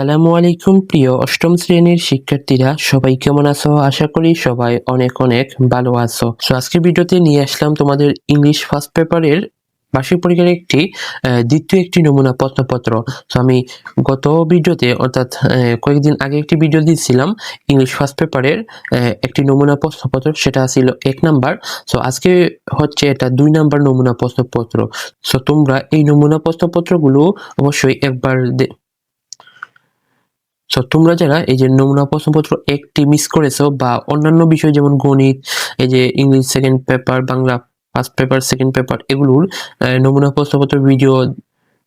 আসসালামু আলাইকুম, প্রিয় অষ্টম শ্রেণির শিক্ষার্থীরা। সবাই কেমন আছো? আশা করি সবাই অনেক অনেক ভালো আছো। তো আজকের ভিডিওতে নিয়ে আসলাম তোমাদের ইংলিশ ফার্স্ট পেপারের বার্ষিক পরীক্ষার একটি দ্বিতীয় একটি নমুনা প্রশ্নপত্র। তো আমি গত ভিডিওতে, অর্থাৎ কয়েকদিন আগে একটি ভিডিও দিয়েছিলাম ইংলিশ ফার্স্ট পেপারের একটি নমুনা প্রশ্নপত্র। সেটা ছিল এক নাম্বার। তো আজকে হচ্ছে এটা দুই নাম্বার নমুনা প্রশ্নপত্র। তো তোমরা এই নমুনা প্রশ্নপত্রগুলো অবশ্যই একবার তো তোমরা যারা এই যে নমুনা প্রশ্নপত্র একটি মিস করেছ বা অন্যান্য বিষয় যেমন গণিত, এই যে English second paper Bangla first paper second paper এগুলোর নমুনা প্রশ্নপত্র ভিডিও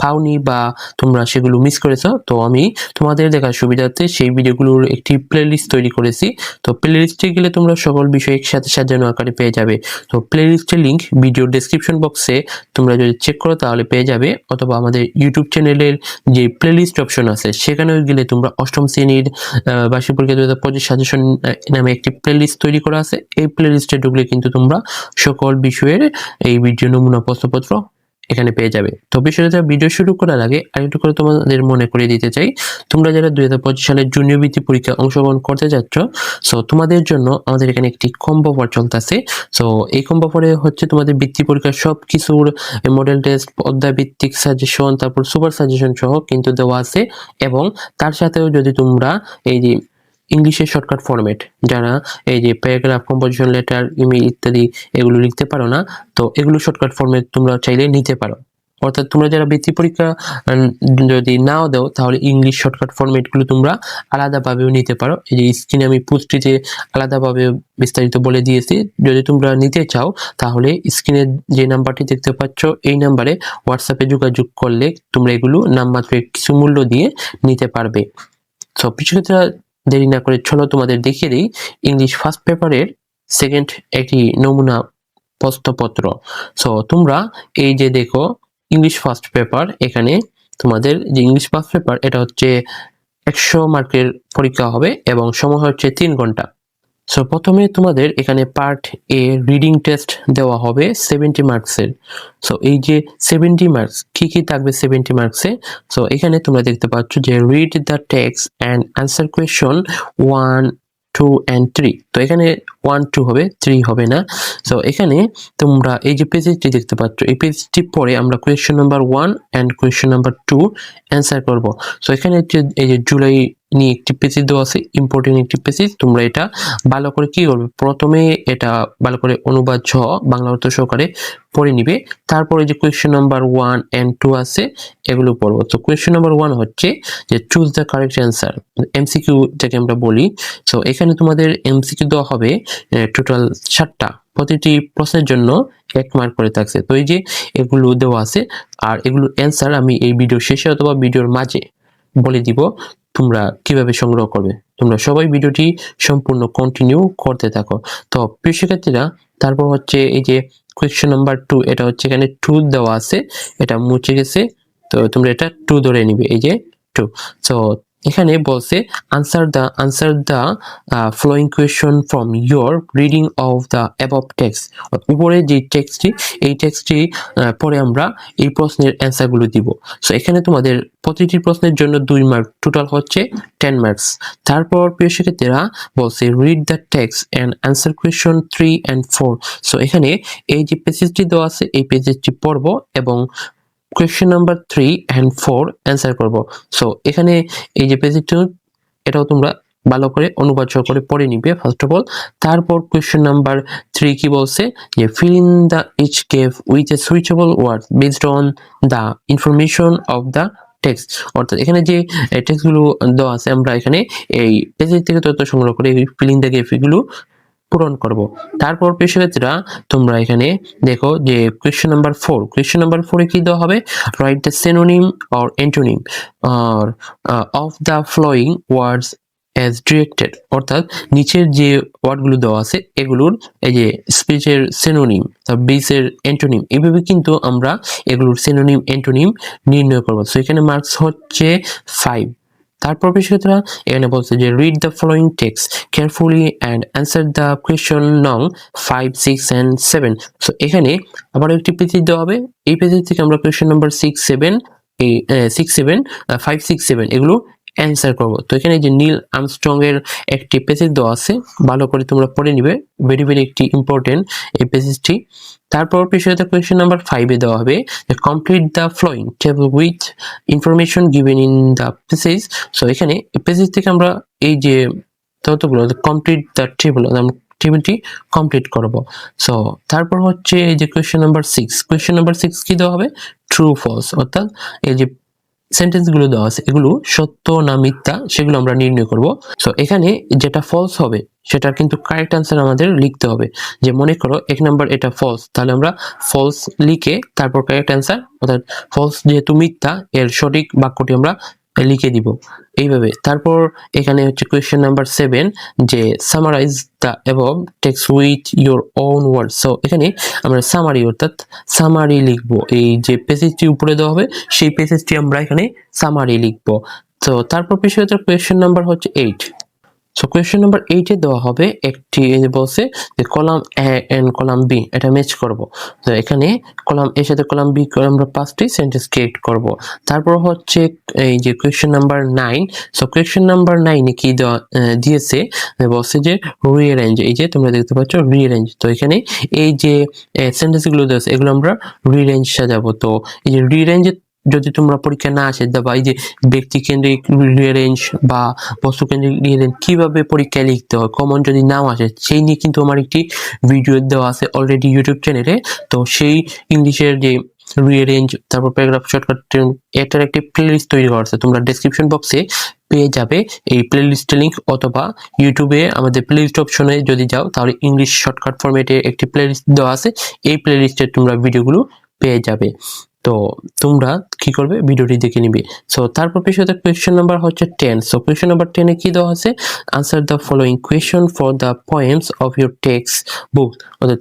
পাওনি বা তোমরা সেগুলো মিস করেছ, তো আমি তোমাদের দেখার সুবিধার্থে সেই ভিডিওগুলোর একটি প্লেলিস্ট তৈরি করেছি। তো প্লেলিস্টে গেলে তোমরা সকল বিষয় একসাথে সাজানো আকারে পেয়ে যাবে। তো প্লেলিস্টের লিঙ্ক ভিডিও ডেসক্রিপশন বক্সে তোমরা যদি চেক করো তাহলে পেয়ে যাবে। অথবা আমাদের ইউটিউব চ্যানেলের যে প্লেলিস্ট অপশন আছে, সেখানেও গেলে তোমরা অষ্টম শ্রেণির বার্ষিক পরীক্ষা দু হাজার পঁচিশ সাজেশন নামে একটি প্লেলিস্ট তৈরি করা আছে। এই প্লেলিস্টে ঢুকলে কিন্তু তোমরা সকল বিষয়ের এই ভিডিও নমুনা প্রশ্নপত্র এখানে পেয়ে যাবে। তো বিষয়টা ভিডিও শুরু করার আগে আরেকটু করে তোমাদের মনে করে দিতে চাই। তোমরা যারা দুই হাজার পঁচিশ সালের জুনিয়র বৃত্তি পরীক্ষা অংশগ্রহণ করতে যাচ্ছ সো তোমাদের জন্য আমাদের এখানে একটি কম্বো অফার চলতেছে। সো এই কম্বো অফারে হচ্ছে তোমাদের বৃত্তি পরীক্ষার সব কিছুর মডেল টেস্ট অধ্যায় ভিত্তিক সাজেশন তারপর সুপার সাজেশন সহ কিন্তু দেওয়া আছে। এবং তার সাথেও যদি তোমরা এই যে ইংলিশের শর্টকাট ফরম্যাট যারা এই যে প্যারাগ্রাফ কম্পোজিশন লেটার ইমেল ইত্যাদি এগুলো লিখতে পারো না, তো এগুলো শর্টকাট ফরম্যাট তোমরা চাইলে নিতে পারো। অর্থাৎ তোমরা যারা বৃত্তি পরীক্ষা যদি নাও দাও, তাহলে ইংলিশ শর্টকাট ফরম্যাটগুলো তোমরা আলাদাভাবেও নিতে পারো। এই যে স্ক্রিনে আমি পুস্টিতে আলাদাভাবে বিস্তারিত বলে দিয়েছি, যদি তোমরা নিতে চাও, তাহলে স্ক্রিনে যে নাম্বারটি দেখতে পাচ্ছ, এই নাম্বারে হোয়াটসঅ্যাপে যোগাযোগ করলে তোমরা এগুলো নামমাত্র কিছু মূল্য দিয়ে নিতে পারবে। সব কিছু দেরি না করে চলো তোমাদের দেখিয়ে দিই। ইংলিশ ফার্স্ট পেপারের সেকেন্ড একটি নমুনা প্রশ্নপত্র। সো তোমরা এই যে দেখো ইংলিশ ফার্স্ট পেপার এখানে তোমাদের যে ইংলিশ ফার্স্ট পেপার এটা হচ্ছে একশো মার্কের পরীক্ষা হবে এবং সময় হচ্ছে তিন ঘণ্টা। সো প্রথমে তোমাদের এখানে পার্ট এ রিডিং টেস্ট দেওয়া হবে সেভেন্টি মার্কসের সো এই যে সেভেন্টি মার্কস কি কি থাকবে সেভেন্টি মার্কসে সো এখানে তোমরা দেখতে পাচ্ছ যে read the text and answer question one two and three তো, এখানে ওয়ান টু হবে থ্রি হবে না। সো এখানে তোমরা এই যে পেজটি দেখতে পাচ্ছ, এই পেজটি পরে আমরা question number one and question number two answer করব। সো এখানে হচ্ছে এই যে জুলাই নিয়ে একটি পেজে দেওয়া আছে ইম্পর্টেন্ট একটি পেজে তোমরা এটা ভালো করে কি করবে? প্রথমে এটা ভালো করে অনুবাদ সহ বাংলা অর্থ সহকারে পড়ে নিবে। তারপরে যে question number one and two আছে, এগুলো পড়ব। তো কোয়েশ্চন নাম্বার ওয়ান হচ্ছে যে choose the correct answer MCQ যাকে আমরা বলি। সো এখানে তোমাদের এমসিকিউ দেওয়া হবে টোটাল সাতটা। প্রতিটি প্রশ্নের জন্য এক মার্ক করে থাকছে। তো এই যে এগুলো দেওয়া আছে, আর এগুলো অ্যান্সার আমি এই ভিডিও শেষে অথবা ভিডিওর মাঝে বলে দিব। তোমরা কীভাবে সংগ্রহ করবে? তোমরা সবাই ভিডিওটি সম্পূর্ণ কন্টিনিউ করতে থাকো। তো প্রিয় শিক্ষার্থীরা, তারপর হচ্ছে এই যে কোয়েশ্চেন নাম্বার টু এটা হচ্ছে এখানে টু দেওয়া আছে, এটা মুছে গেছে। তো তোমরা এটা টু ধরে নিবে, এই যে টু সো এখানে বলছে answer the answer the following question from your reading of the above text উপরে যে টেক্সটটি এই টেক্সটটি পরে আমরা এই প্রশ্নের অ্যান্সারগুলো দিব। সো এখানে তোমাদের প্রতিটি প্রশ্নের জন্য দুই মার্ক টোটাল হচ্ছে টেন মার্কস তারপর প্রিয় শিক্ষার্থীরা বলছে read the text and answer question three and four so এখানে এই যে পেজেসটি দেওয়া আছে, এই পেজেসটি পড়ব এবং question number three and four answer করব। সো এখানে এই যে পেজেসটি এটাও তোমরা ভালো করে অনুবাদ সহ করে পড়ে নিবে ফার্স্ট অফ অল তারপর কোয়েশ্চেন নাম্বার থ্রি কি বলছে? যে fill in the each gap with a suitable word based on the information of the text অর্থাৎ এখানে যে টেক্সটগুলো দেওয়া আছে আমরা এখানে এই পেজের থেকে তথ্য সংগ্রহ করে ফিলিং দ্য গেফ এগুলো পূরণ করব। তারপর পেশাক্ষেত্রা তোমরা এখানে দেখো যে question number four question number ফোরে কি দেওয়া হবে? Write the synonym or antonym or of the following words as directed অর্থাৎ নিচের যে ওয়ার্ডগুলো দেওয়া আছে, এগুলোর এই যে স্পিচের সেনোনিম তার বেসের এইভাবে কিন্তু আমরা এগুলোর সেনোনিম এন্টোনিম নির্ণয় করব। সো এখানে মার্কস হচ্ছে ফাইভ তারপর বিষয়টা এখানে বলছে যে read the following text carefully and answer the question নং five six and seven so এখানে আবার একটি পেজি দেওয়া হবে। এই পেজের থেকে আমরা কোয়েশন নম্বর সিক্স সেভেন এই six seven five six seven এগুলো অ্যান্সার করব। তো এখানে যে নীল আমস্ট্রং এর একটি পেসেজ দেওয়া আছে, ভালো করে তোমরা পড়ে নিবে। ভেরি ভেরি একটি ইম্পর্টেন্ট এই পেসেজটি তারপর বিষয়টা কোয়েশ্চেন নাম্বার ফাইভে দেওয়া হবে complete the following table with information given in the passage so এখানে পেসেজ থেকে আমরা এই যে ততগুলো কমপ্লিট দ্য টেবল টেবিলটি কমপ্লিট করব। সো তারপর হচ্ছে এই যে question number six question number six কি দেওয়া হবে? ট্রু ফলস অর্থাৎ এই যে সেন্টেন্সগুলো দেওয়া আছে, এগুলো সত্য না মিথ্যা, সেগুলো আমরা নির্ণয় করব। সো এখানে যেটা ফলস হবে, সেটার কিন্তু কারেক্ট আনসার আমাদের লিখতে হবে। যে মনে করো, এক নাম্বার এটা ফলস তাহলে আমরা ফলস লিখে তারপর কারেক্ট অ্যান্সার অর্থাৎ ফলস যেহেতু মিথ্যা, এর সঠিক বাক্যটি আমরা লিখে দিব। এইভাবে। তারপর এখানে হচ্ছে কোয়েশ্চেন নাম্বার সেভেন যে সামারাইজ দ্য এবং text with your own word so এখানে আমরা সামারি অর্থাৎ সামারি লিখব। এই যে পেসেজটি উপরে দেওয়া হবে, সেই পেসেজটি আমরা এখানে সামারি লিখব। তো তারপর বিষয়টা কোয়েশ্চেন নাম্বার হচ্ছে এইট সো কোয়েশ্চেন নাম্বার এইটে দেওয়া হবে একটি বলছে যে column A and column B এটা ম্যাচ করব। তো এখানে কলাম এর সাথে কলাম বি আমরা পাঁচটি সেন্টেন্স ক্রিয়েট করব। তারপর হচ্ছে এই যে question number nine so question number নাইনে কি দেওয়া দিয়েছে? বলছে যে রিঅ্যারেঞ্জ এই যে তোমরা দেখতে পাচ্ছ রিঅ্যারেঞ্জ তো এখানে এই যে সেন্টেন্সগুলো দেওয়া আছে, এগুলো আমরা রিঅ্যারেঞ্জ সাজাবো। তো এই যে রিঅ্যারেঞ্জ যদি তোমরা পরীক্ষা না আসে বা এই যে ব্যক্তি কেন্দ্রিক রিঅ্যারেঞ্জ বা বস্তু কেন্দ্রিক রিঅ্যারেঞ্জ কীভাবে পরীক্ষায় লিখতে হয়? কমন যদি নাও আসে, সেই নিয়ে কিন্তু আমার একটি ভিডিও দেওয়া আছে অলরেডি ইউটিউব চ্যানেলে তো সেই ইংলিশের যে রিঅ্যারেঞ্জ তারপর প্যারাগ্রাফ শর্টকাট এটার একটি প্লেলিস্ট তৈরি করা আছে। তোমরা ডেসক্রিপশন বক্সে পেয়ে যাবে এই প্লেলিস্টের লিঙ্ক অথবা ইউটিউবে আমাদের প্লেলিস্ট অপশনে যদি যাও, তাহলে ইংলিশ শর্টকাট ফরম্যাটে একটি প্লেলিস্ট দেওয়া আছে। এই প্লেলিস্টে তোমরা ভিডিওগুলো পেয়ে যাবে। তো তোমরা কি করবে? ভিডিওটি দেখে নিবে। সো তারপর বিষয়টা কোয়েশ্চেন নাম্বার হচ্ছে টেন সো কোয়েশ্চেন নাম্বার টেনে কি দেওয়া আছে? Answer the following question for the poems of your text book অর্থাৎ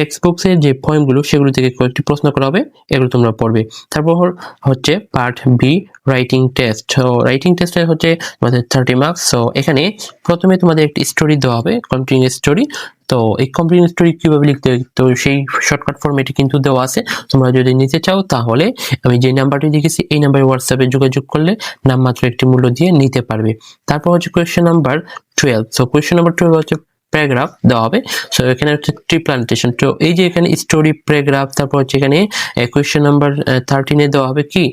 টেক্সট বুকসের যে পয়েমগুলো সেগুলো থেকে কয়েকটি প্রশ্ন করা হবে, এগুলো তোমরা পড়বে। তারপর হচ্ছে পার্ট বি রাইটিং টেস্ট তো রাইটিং টেস্টে হচ্ছে তোমাদের থার্টি মার্কস সো এখানে প্রথমে তোমাদের একটি স্টোরি দেওয়া হবে কন্টিনিউয়াস স্টোরি তো, এই কন্টিনিউয়াস স্টোরি কীভাবে লিখতে হয়? তো, সেই শর্টকাট ফর্মেটে কিন্তু দেওয়া আছে। তোমরা যদি নিতে চাও, তাহলে আমি যে নাম্বারটি দেখেছি এই নাম্বারে হোয়াটসঅ্যাপে যোগাযোগ করলে নামমাত্র একটি মূল্য দিয়ে নিতে পারবে। তারপর হচ্ছে question number twelve so question number twelve হচ্ছে প্যারাগ্রাফ দেওয়া হবে। সো এখানে হচ্ছে ট্রি প্লান্টেশন তো এই যে এখানে স্টোরি প্যারাগ্রাফ তারপর হচ্ছে এখানে কোয়েশ্চেন নাম্বার থার্টিনে দেওয়া হবে কি?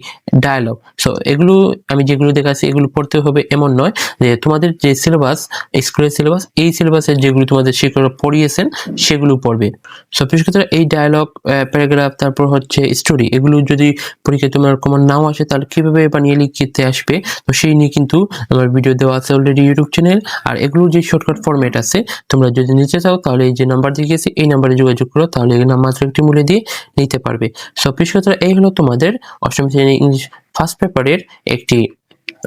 ডায়ালগ সো এগুলো আমি যেগুলো দেখাচ্ছি, এগুলো পড়তে হবে এমন নয় যে তোমাদের যে সিলেবাস স্কুলের সিলেবাস এই সিলেবাসের যেগুলো তোমাদের শিক্ষকরা পড়িয়েছেন, সেগুলো পড়বে সো বিশেষ ক্ষেত্রে এই ডায়ালগ প্যারাগ্রাফ তারপর হচ্ছে স্টোরি এগুলো যদি পরীক্ষায় তোমার কমন নাও আসে, তাহলে কীভাবে বানিয়ে লিখতে আসবে? তো সেই নিয়ে কিন্তু আমার ভিডিও দেওয়া আছে অলরেডি ইউটিউব চ্যানেল আর এগুলোর যে শর্টকাট ফরম্যাট আছে তোমরা যদি নিতে চাও তাহলে এই যে নাম্বার দিয়ে গেছি, এই নাম্বারে যোগাযোগ করো, তাহলে এই নাম্বার একটি মূল্য দিয়ে নিতে পারবে। সো বিশেষ এই হলো তোমাদের অষ্টম শ্রেণি ইংলিশ ফার্স্ট পেপারের একটি,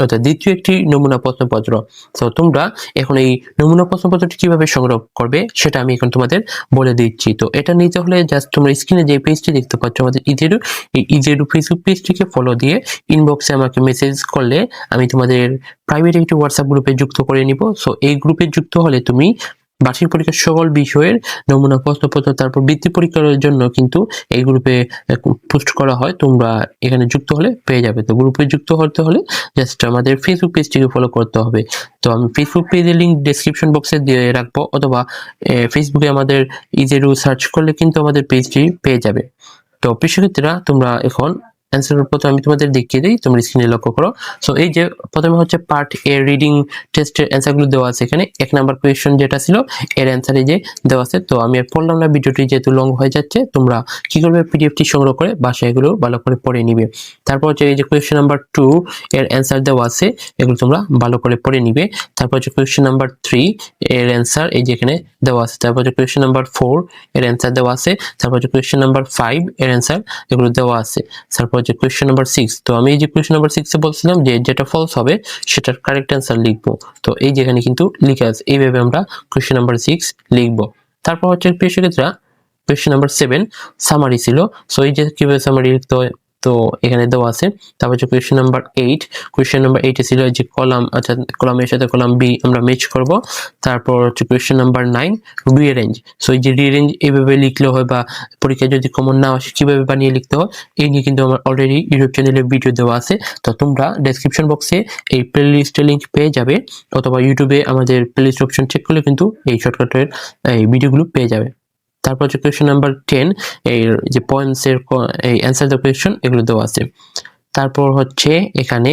অর্থাৎ দ্বিতীয় একটি নমুনা প্রশ্নপত্র। তো তোমরা এখন এই নমুনা প্রশ্নপত্রটি কীভাবে সংগ্রহ করবে, সেটা আমি এখন তোমাদের বলে দিচ্ছি। তো, এটা নিতে হলে জাস্ট তোমরা স্ক্রিনে যে পেজটি দেখতে পাচ্ছ, আমাদের ইজেরু, এই ইজেরু ফেসবুক পেজটিকে ফলো দিয়ে ইনবক্সে আমাকে মেসেজ করলে আমি তোমাদের প্রাইভেট একটি হোয়াটসঅ্যাপ গ্রুপে যুক্ত করে নিব। সো এই গ্রুপে যুক্ত হলে তুমি বার্ষিক পরীক্ষার সকল বিষয়ের নমুনা, প্রশ্নপত্র, তারপর বৃত্তি পরীক্ষার জন্য কিন্তু এই গ্রুপে পোস্ট করা হয়। তোমরা এখানে যুক্ত হলে পেয়ে যাবে। তো গ্রুপে যুক্ত হতে হলে জাস্ট আমাদের ফেসবুক পেজটিকে ফলো করতে হবে। তো আমি ফেসবুক পেজের লিঙ্ক ডেসক্রিপশন বক্সে দিয়ে রাখব, অথবা ফেসবুকে আমাদের ইজেরু সার্চ করলে কিন্তু আমাদের পেজটি পেয়ে যাবে। তো শিক্ষার্থীরা, তোমরা এখন অ্যান্সারের প্রথমে আমি তোমাদের দেখিয়ে দিই, তোমরা স্ক্রিনে লক্ষ্য করো। সো এই যে প্রথমে হচ্ছে পার্ট এ রিডিং টেস্টের অ্যান্সারগুলো দেওয়া আছে এখানে। এক নাম্বার কোয়েশ্চেন যেটা ছিল, এর অ্যান্সার এই যে দেওয়া আছে। তো আমি আর পড়লাম না, ভিডিওটি যেহেতু লং হয়ে যাচ্ছে, তোমরা কি করবে পিডিএফটি সংগ্রহ করে বাসায় এগুলো ভালো করে পড়ে নিবে। তারপর হচ্ছে এই যে কোয়েশ্চেন নাম্বার টু এর অ্যান্সার দেওয়া আছে, এগুলো তোমরা ভালো করে পড়ে নিবে। তারপর হচ্ছে কোয়েশ্চেন নাম্বার থ্রি এর অ্যান্সার এই যে এখানে দেওয়া আছে। তারপর হচ্ছে কোয়েশ্চেন নাম্বার ফোর এর অ্যান্সার দেওয়া আছে। তারপর হচ্ছে কোয়েশ্চেন নাম্বার ফাইভ এর অ্যান্সার এগুলো দেওয়া আছে। তারপর হচ্ছে কোয়েশ্চেন নাম্বার সিক্স তো আমি এই যে কোয়েশ্চেন নাম্বার সিক্সে বলছিলাম যে যেটা ফলস হবে, সেটার কারেক্ট অ্যান্সার লিখব। তো এই যেখানে কিন্তু লিখে আছে, এইভাবে আমরা কোয়েশ্চেন নাম্বার সিক্স লিখব। তারপর হচ্ছে প্রিয় শিক্ষার্থীরা কোয়েশ্চেন নাম্বার সেভেন সামারি ছিল। সো এই যে কীভাবে সামারি লিখতে হয় তো এখানে দেওয়া আছে। তারপর হচ্ছে question number eight question number এইটে ছিল যে কলাম আচ্ছা কলামের সাথে কলাম বি আমরা ম্যাচ করব। তারপর হচ্ছে question number nine rearrange so এই যে রিঅ্যারেঞ্জ এইভাবে লিখলে হয় বা পরীক্ষায় যদি কমন না আসে, কীভাবে বানিয়ে লিখতে হয়, এই নিয়ে কিন্তু আমার অলরেডি ইউটিউব চ্যানেলে ভিডিও দেওয়া আছে। তো তোমরা ডেসক্রিপশন বক্সে এই প্লে লিস্টের লিঙ্ক পেয়ে যাবে, অথবা ইউটিউবে আমাদের প্লে লিস্ট অপশন চেক করলে কিন্তু এই শর্টকাটের এই ভিডিওগুলো পেয়ে যাবে। তারপর হচ্ছে কোয়েশ্চেন নাম্বার টেন এই যে পয়েন্টসের এই অ্যান্সার দ্য কোয়েশ্চেন এগুলো দেওয়া আছে। তারপর হচ্ছে এখানে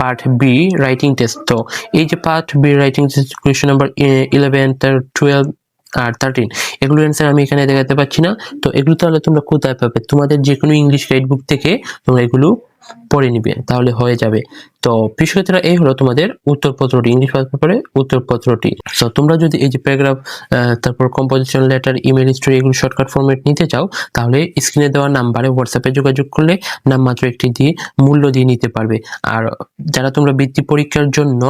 পার্ট বি রাইটিং টেস্ট তো এই যে part B writing test question number eleven twelve আর থার্টিন এগুলোর অ্যান্সার আমি এখানে দেখাতে পাচ্ছি না। তো এগুলো তাহলে তোমরা কোথায় পাবে? তোমাদের যে কোনো ইংলিশ গাইড বুক থেকে তোমরা এগুলো পড়ে নিবে, তাহলে হয়ে যাবে। তো বিষয়টা এই হলো তোমাদের উত্তরপত্রটি, ইংলিশ পেপারে উত্তরপত্রটি। তো তোমরা যদি এই যে প্যারাগ্রাফ তারপর কম্পোজিশন লেটার ইমেল হিস্ট্রি এগুলো শর্টকাট ফরম্যাট নিতে চাও, তাহলে স্ক্রিনে দেওয়া নাম্বারে হোয়াটসঅ্যাপে যোগাযোগ করলে নামমাত্র একটি দিয়ে মূল্য দিয়ে নিতে পারবে। আর যারা তোমরা বৃত্তি পরীক্ষার জন্য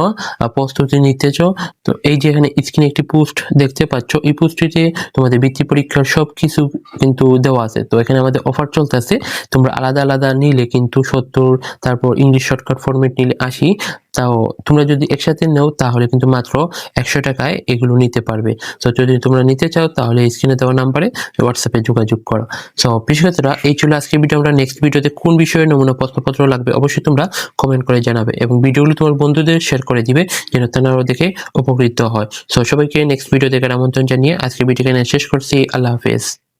প্রস্তুতি নিতে চাও, তো এই যে এখানে স্ক্রিনে একটি পোস্ট দেখতে পাচ্ছ, এই পোস্টটিতে তোমাদের বৃত্তি পরীক্ষার সব কিছু কিন্তু দেওয়া আছে। তো এখানে আমাদের অফার চলতেছে, তোমরা আলাদা আলাদা নিলে কিন্তু সত্তর তারপর ইংলিশ শর্টকাট ফরম্যাট নিলে আশি, তাও তোমরা যদি একসাথে নাও, তাহলে কিন্তু মাত্র একশো টাকায় এগুলো নিতে পারবে। তো যদি তোমরা নিতে চাও, তাহলে স্ক্রিনে দেওয়া নাম্বারে হোয়াটসঅ্যাপে যোগাযোগ করো। সো বিশেষতরা এই ছিল আজকের ভিডিও আমরা নেক্সট ভিডিওতে কোন বিষয়ে নমুনা প্রশ্নপত্র লাগবে অবশ্যই তোমরা কমেন্ট করে জানাবে এবং ভিডিওগুলো তোমার বন্ধুদের শেয়ার করে দিবে, যেন তারাও দেখে উপকৃত হয়। সো সবাইকে নেক্সট ভিডিও দেখার আমন্ত্রণ জানিয়ে আজকের ভিডিও এখানে শেষ করছি। আল্লাহ হাফেজ।